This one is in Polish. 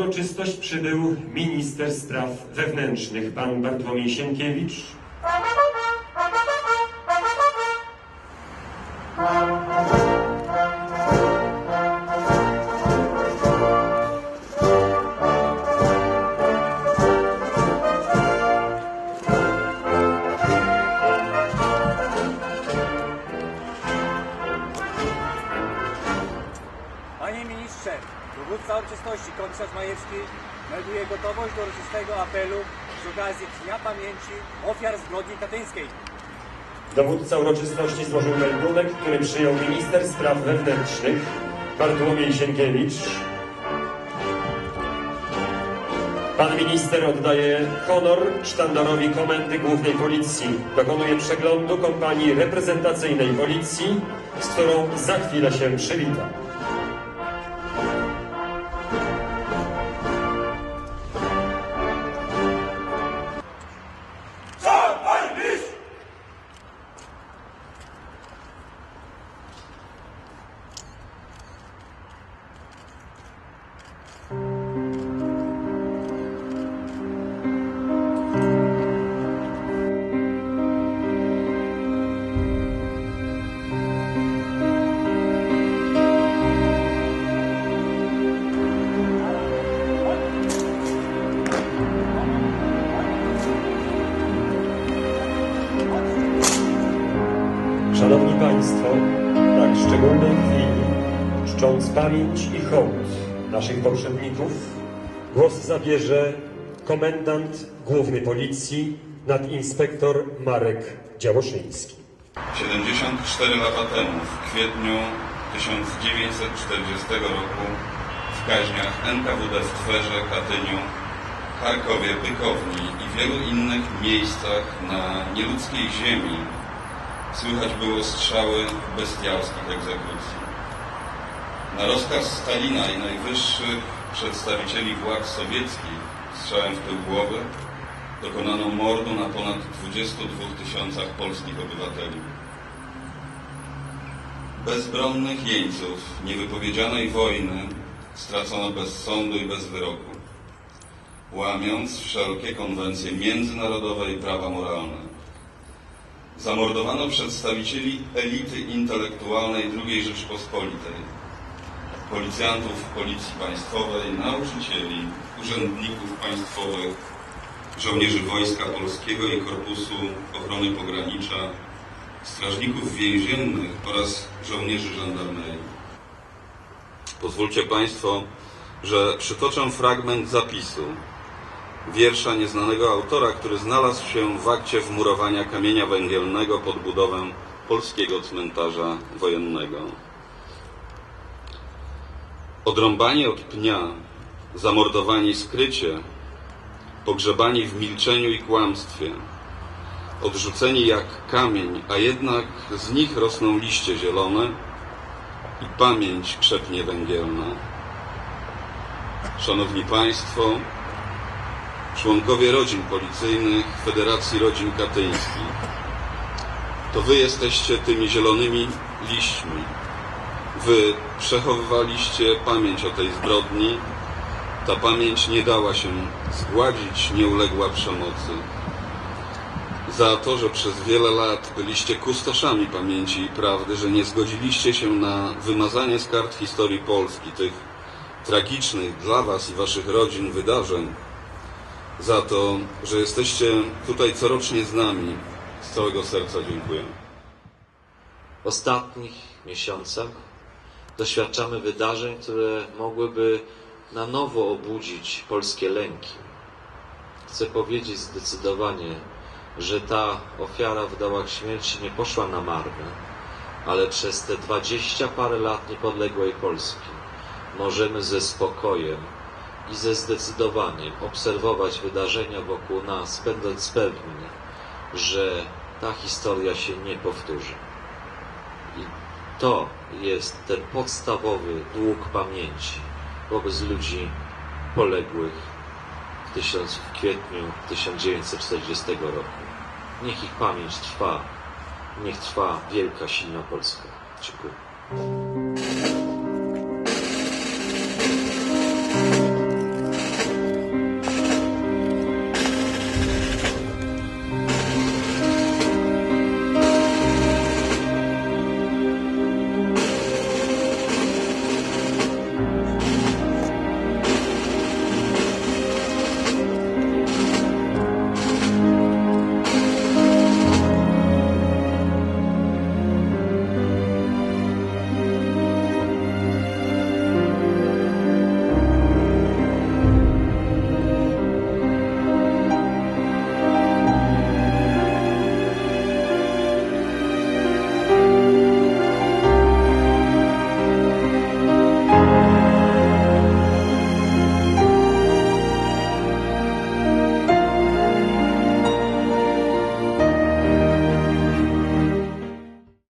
uroczystość przybył minister spraw wewnętrznych, pan Bartłomiej Sienkiewicz. Uroczystości komisarz Majewski melduje gotowość do uroczystego apelu z okazji Dnia Pamięci Ofiar Zbrodni Katyńskiej. Dowódca uroczystości złożył meldunek, który przyjął minister spraw wewnętrznych, Bartłomiej Sienkiewicz. Pan minister oddaje honor sztandarowi Komendy Głównej Policji. Dokonuje przeglądu kompanii reprezentacyjnej policji, z którą za chwilę się przywita. Szanowni Państwo, w tak szczególnej chwili, czcząc pamięć i hołd naszych poprzedników, głos zabierze komendant główny policji, nadinspektor Marek Działoszyński. 74 lata temu, w kwietniu 1940 roku, w kaźniach NKWD w Twerze, Katyniu, Charkowie, Bykowni i wielu innych miejscach na nieludzkiej ziemi słychać było strzały bestialskich egzekucji. Na rozkaz Stalina i najwyższych przedstawicieli władz sowieckich strzałem w tył głowy dokonano mordu na ponad 22 tysiącach polskich obywateli. Bezbronnych jeńców niewypowiedzianej wojny stracono bez sądu i bez wyroku, łamiąc wszelkie konwencje międzynarodowe i prawa moralne. Zamordowano przedstawicieli elity intelektualnej II Rzeczpospolitej, policjantów Policji Państwowej, nauczycieli, urzędników państwowych, żołnierzy Wojska Polskiego i Korpusu Ochrony Pogranicza, strażników więziennych oraz żołnierzy żandarmerii. Pozwólcie Państwo, że przytoczę fragment zapisu wiersza nieznanego autora, który znalazł się w akcie wmurowania kamienia węgielnego pod budowę polskiego cmentarza wojennego. Odrąbani od pnia, zamordowani skrycie, pogrzebani w milczeniu i kłamstwie, odrzuceni jak kamień, a jednak z nich rosną liście zielone i pamięć krzepnie węgielna. Szanowni Państwo, członkowie rodzin policyjnych Federacji Rodzin Katyńskich, to Wy jesteście tymi zielonymi liśćmi. Wy przechowywaliście pamięć o tej zbrodni. Ta pamięć nie dała się zgładzić, nie uległa przemocy. Za to, że przez wiele lat byliście kustoszami pamięci i prawdy, że nie zgodziliście się na wymazanie z kart historii Polski tych tragicznych dla Was i Waszych rodzin wydarzeń, za to, że jesteście tutaj corocznie z nami. Z całego serca dziękuję. W ostatnich miesiącach doświadczamy wydarzeń, które mogłyby na nowo obudzić polskie lęki. Chcę powiedzieć zdecydowanie, że ta ofiara w dołach śmierci nie poszła na marne, ale przez te dwadzieścia parę lat niepodległej Polski możemy ze spokojem i ze zdecydowaniem obserwować wydarzenia wokół nas, będąc pewni, że ta historia się nie powtórzy. I to jest ten podstawowy dług pamięci wobec ludzi poległych w, tysiąc, w kwietniu 1940 roku. Niech ich pamięć trwa. Niech trwa wielka, silna Polska. Dziękuję.